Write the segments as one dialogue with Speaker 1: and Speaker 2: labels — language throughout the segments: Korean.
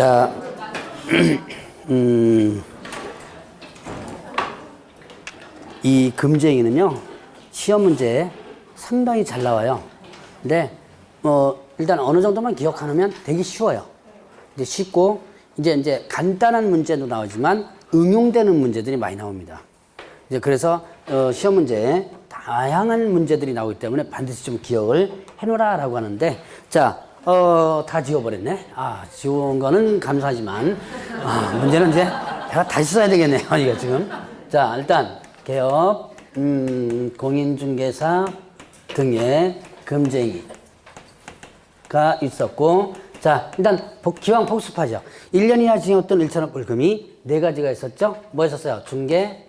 Speaker 1: 자, 음, 이 금쟁이는요, 시험 문제에 상당히 잘 나와요. 근데, 뭐, 일단 어느 정도만 기억하면 되게 쉬워요. 이제 쉽고, 이제, 이제 간단한 문제도 나오지만 응용되는 문제들이 많이 나옵니다. 이제 그래서, 어, 시험 문제에 다양한 문제들이 나오기 때문에 반드시 좀 기억을 해놓으라라고 하는데, 자, 어, 다 지워버렸네. 아, 지운 거는 감사하지만, 아, 문제는 이제 내가 다시 써야 되겠네요, 이거 지금. 자, 일단, 개업, 음, 공인중개사 등의 금쟁이가 있었고, 자, 일단, 복- 기왕 복습하죠. 1년 이하 징역 또는 1천원 벌금이 네 가지가 있었죠? 뭐 있었어요? 중개,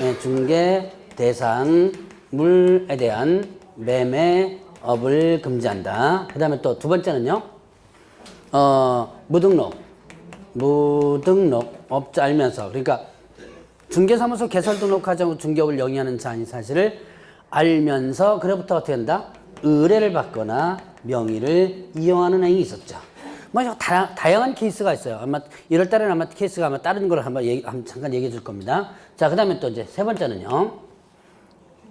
Speaker 1: 예, 중개, 대상, 물에 대한 매매, 업을 금지한다. 그 다음에 또 두 번째는요, 어, 무등록. 무등록, 업자 알면서. 그러니까 중개사무소 개설 등록하자고 중개업을 영위하는 자인 사실을 알면서 그로부터 어떻게 한다? 의뢰를 받거나 명의를 이용하는 행위 있었죠. 뭐 다, 다양한 케이스가 있어요. 아마 1월 달에는 아마 케이스가 아마 다른 걸 한번 얘기, 한- 잠깐 얘기해 줄 겁니다. 자, 그 다음에 또 이제 세 번째는요.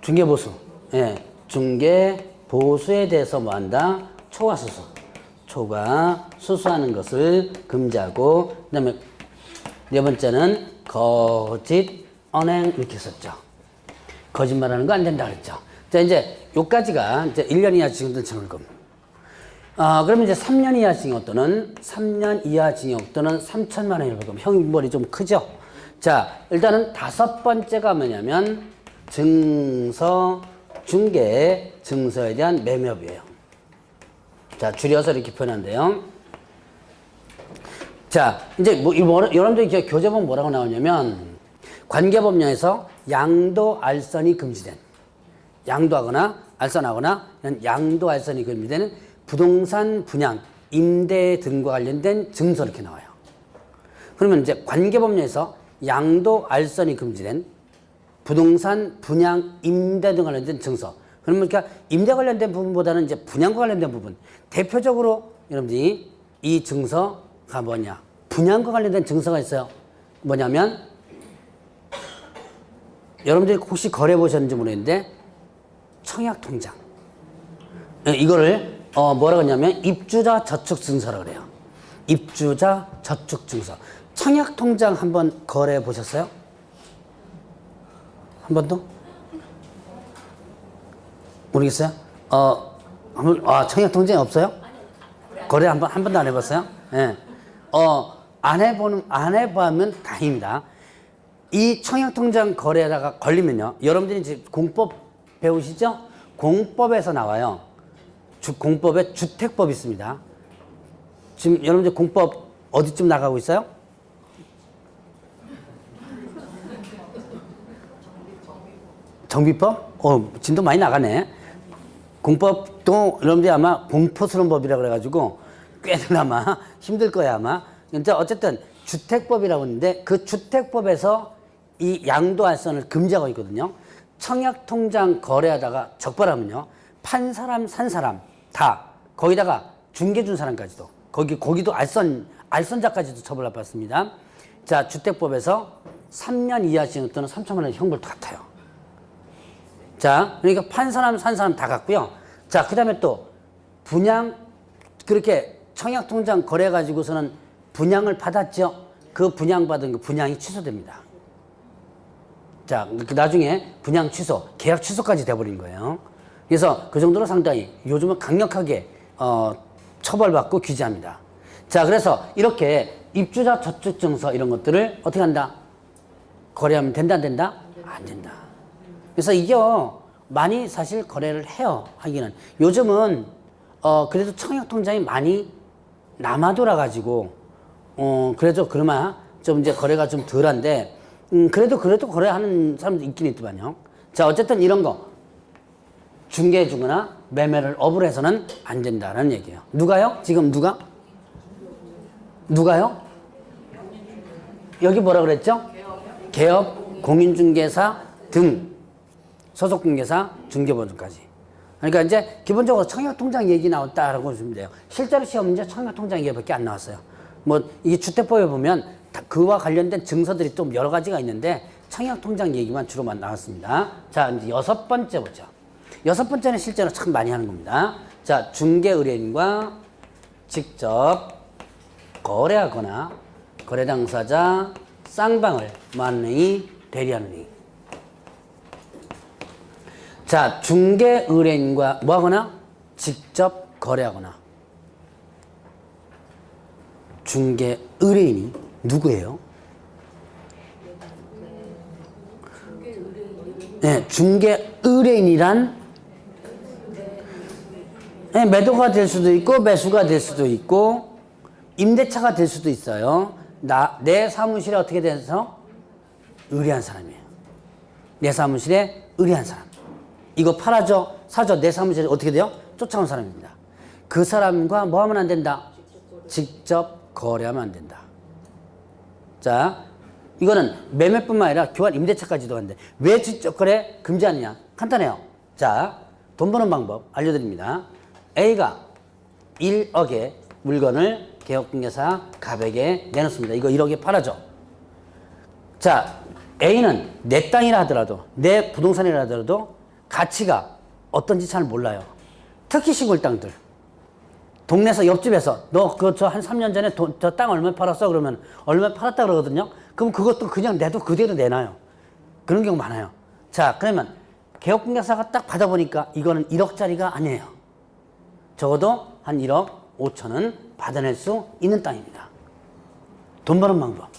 Speaker 1: 중개 보수. 예. 중개 보수에 대해서 뭐 한다? 초과수수. 초과 수수하는 것을 금지하고, 그 다음에 네 번째는 거짓, 언행 이렇게 썼죠. 거짓말하는 거 안 된다 그랬죠. 자, 이제 요까지가 이제 1년 이하 징역든 처벌금. 아, 그러면 이제 3년 이하 징역 또는 3년 이하 징역 또는 3천만 원의 벌금. 형벌이 좀 크죠? 자, 일단은 다섯 번째가 뭐냐면 증서, 중개, 증서에 대한 매매업이에요. 자, 줄여서 이렇게 표현한대요. 자, 이제 뭐, 여러분들 교재본 뭐라고 나오냐면 관계법령에서 양도 알선이 금지된 양도하거나 알선하거나 양도 알선이 금지되는 부동산 분양, 임대 등과 관련된 증서 이렇게 나와요. 그러면 이제 관계법령에서 양도 알선이 금지된 부동산 분양, 임대 등 관련된 증서. 그러면 그러니까 임대 관련된 부분보다는 이제 분양과 관련된 부분. 대표적으로 여러분들이 이 증서가 뭐냐? 분양과 관련된 증서가 있어요. 뭐냐면 여러분들이 혹시 거래 보셨는지 모르겠는데 청약 통장. 예, 이거를 어 뭐라고 하냐면 입주자 저축 증서라고 그래요. 입주자 저축 증서. 청약 통장 한번 거래 보셨어요? 한 번도? 모르겠어요? 어, 한번, 아, 청약 통장이 없어요? 거래 한 번, 한 번도 안 해봤어요? 예. 어, 안 해보는, 안 해보면 다행입니다. 이 청약 통장 거래에다가 걸리면요. 여러분들이 이제 공법 배우시죠? 공법에서 나와요. 주, 공법에 주택법이 있습니다. 지금 여러분들 공법 어디쯤 나가고 있어요? 정비법? 어, 진도 많이 나가네. 공법도 여러분들이 아마 공포스러운 법이라 그래가지고 꽤나마 힘들 거야 아마. 근데 어쨌든 주택법이라고 하는데 그 주택법에서 이 양도할선을 금지하고 있거든요. 청약통장 거래하다가 적발하면요. 판 사람, 산 사람 다 거기다가 중개 준 사람까지도 거기 거기도 알선 알선자까지도 처벌을 받습니다. 자 주택법에서 3년 이하징역 또는 3천만 원 형벌 같아요. 자, 그러니까 판 사람, 산 사람 다 갔고요. 자, 그 다음에 또 분양, 그렇게 청약통장 거래가지고서는 분양을 받았죠. 그 분양받은 그 분양이 취소됩니다. 자, 그 나중에 분양 취소, 계약 취소까지 돼버린 거예요. 그래서 그 정도로 상당히 요즘은 강력하게 어, 처벌받고 규제합니다. 자, 그래서 이렇게 입주자 저축증서 이런 것들을 어떻게 한다? 거래하면 된다, 안 된다? 안 된다. 그래서 이게 많이 사실 거래를 해요 하기는. 요즘은 어 그래도 청약 통장이 많이 남아돌아 가지고 어 그래도 그나마 좀 이제 거래가 좀 덜한데 음 그래도 그래도 거래하는 사람도 있긴 있더만요. 자 어쨌든 이런 거. 중개해 주거나 매매를 업을 해서는 안 된다는 얘기예요. 누가요? 지금 누가? 누가요? 여기 뭐라 그랬죠? 개업 공인중개사 등 소속공개사, 중개보증까지. 그러니까 이제 기본적으로 청약통장 얘기 나왔다라고 보시면 돼요. 실제로 시험 문제 청약통장 얘기밖에 안 나왔어요. 뭐 이게 주택법에 보면 다 그와 관련된 증서들이 좀 여러 가지가 있는데 청약통장 얘기만 주로만 나왔습니다. 자 이제 여섯 번째 보죠. 여섯 번째는 실제로 참 많이 하는 겁니다. 자 중개 의뢰인과 직접 거래하거나 거래 당사자 쌍방을 만능히 대리하는 행 자, 중개 의뢰인과 뭐 하거나 직접 거래하거나 중개 의뢰인이 누구예요? 네, 중개 의뢰인이란 네, 매도가 될 수도 있고 매수가 될 수도 있고 임대차가 될 수도 있어요. 나 내 사무실에 어떻게 돼서 의뢰한 사람이에요. 내 사무실에 의뢰한 사람. 이거 팔아줘, 사줘. 내 사무실에 어떻게 돼요? 쫓아온 사람입니다. 그 사람과 뭐 하면 안 된다? 직접 거래하면 안 된다. 자, 이거는 매매뿐만 아니라 교환 임대차까지도 한데 왜 직접 거래 금지하느냐? 간단해요. 자, 돈 버는 방법 알려드립니다. A가 1억의 물건을 개업공개사 갑에게 내놓습니다. 이거 1억에 팔아줘. 자, A는 내 땅이라 하더라도, 내 부동산이라 하더라도 가치가 어떤지 잘 몰라요. 특히 시골 땅들. 동네에서 옆집에서 너 그거 저 한 3년 전에 저 땅 얼마 팔았어? 그러면 얼마 팔았다 그러거든요. 그럼 그것도 그냥 내도 그대로 내놔요. 그런 경우 많아요. 자, 그러면 개업공개사가 딱 받아보니까 이거는 1억짜리가 아니에요. 적어도 한 1억 5천은 받아낼 수 있는 땅입니다. 돈 버는 방법.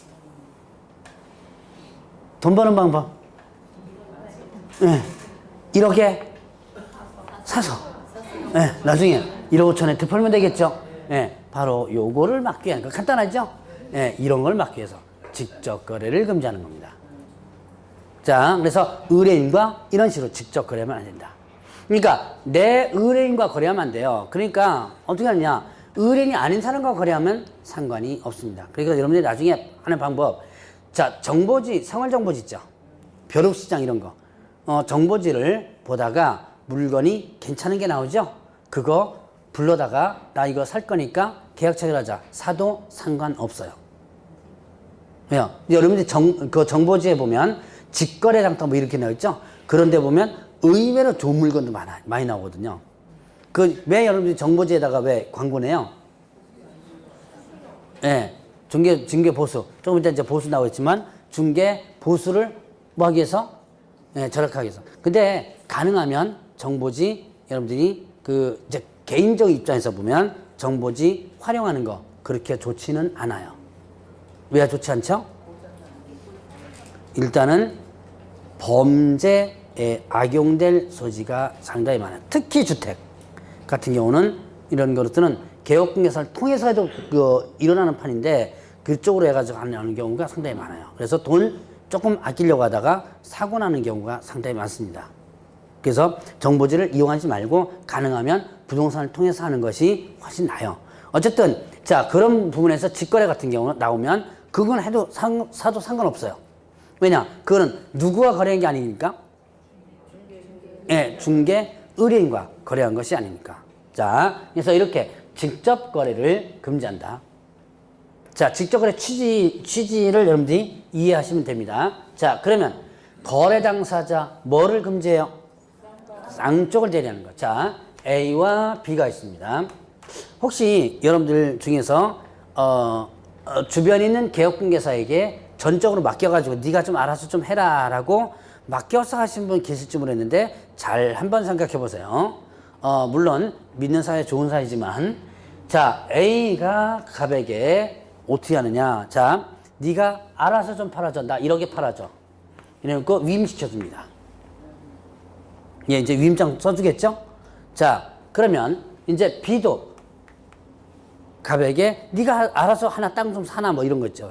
Speaker 1: 돈 버는 방법. 예. 1억에 사서. 예. 나중에 1억 5천에 득팔면 되겠죠. 예. 바로 요거를 막기 위한 거 간단하죠? 예. 이런 걸 막기 위해서 직접 거래를 금지하는 겁니다. 자, 그래서 의뢰인과 이런 식으로 직접 거래하면 안 된다. 그러니까 내 의뢰인과 거래하면 안 돼요. 그러니까 어떻게 하느냐? 의뢰인이 아닌 사람과 거래하면 상관이 없습니다. 그러니까 여러분들이 나중에 하는 방법, 자 정보지, 생활정보지 있죠. 벼룩시장 이런 거, 어, 정보지를 보다가 물건이 괜찮은 게 나오죠. 그거 불러다가 나 이거 살 거니까 계약 체결하자. 사도 상관없어요. 왜요? 여러분들이 정, 그 정보지에 보면 직거래 장터 뭐 이렇게 나와 있죠? 그런데 보면 의외로 좋은 물건도 많아, 많이 나오거든요. 그, 왜 여러분들이 정보지에다가 왜 광고 내요? 예. 네, 중개, 중개 보수. 조금 이따 이제 보수 나오겠지만, 중개 보수를 뭐 하기 위해서? 예, 네, 절약하기 위해서. 근데 가능하면 정보지, 여러분들이 그, 이제 개인적 입장에서 보면 정보지 활용하는 거 그렇게 좋지는 않아요. 왜 좋지 않죠? 일단은 범죄에 악용될 소지가 상당히 많아요. 특히 주택 같은 경우는 이런 것들은 개업공개사를 통해서 해도 그 일어나는 판인데 그쪽으로 해가지고 하는 경우가 상당히 많아요. 그래서 돈 조금 아끼려고 하다가 사고 나는 경우가 상당히 많습니다. 그래서 정보지를 이용하지 말고 가능하면 부동산을 통해서 하는 것이 훨씬 나아요. 어쨌든 자 그런 부분에서 직거래 같은 경우 나오면 그건 해도 상, 사도 상관없어요. 왜냐? 그거는 누구와 거래한 게 아니니까? 예, 네, 중개 의뢰인과 거래한 것이 아니니까. 자, 그래서 이렇게 직접 거래를 금지한다. 자, 직접 거래 취지, 취지를 여러분들이 이해하시면 됩니다. 자, 그러면 거래 당사자 뭐를 금지해요? 쌍쪽을 대리하는 것. 자, A와 B가 있습니다. 혹시 여러분들 중에서 어, 어, 주변에 있는 개업공개사에게 전적으로 맡겨가지고 네가 좀 알아서 좀 해라라고 맡겨서 하신 분 계실지 모르겠는데 잘 한번 생각해 보세요. 어, 물론 믿는 사이 좋은 사이지만 자 A가 갑에게 어떻게 하느냐 자 네가 알아서 좀 팔아줘 나 1억에 팔아줘 이래놓고 위임 시켜줍니다. 예, 이제 위임장 써주겠죠? 자 그러면 이제 B도 갑에게 네가 알아서 하나 땅 좀 사나 뭐 이런 거 있죠.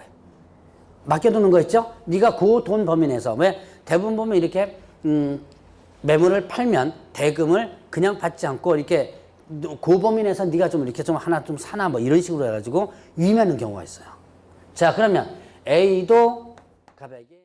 Speaker 1: 맡겨두는 거 있죠? 네가 그 돈 범위 내서 왜 대부분 보면 이렇게 음, 매물을 팔면 대금을 그냥 받지 않고 이렇게 내서 네가 좀 이렇게 좀 하나 좀 사나 뭐 이런 식으로 해가지고 위임하는 경우가 있어요. 자 그러면 A도 갑에게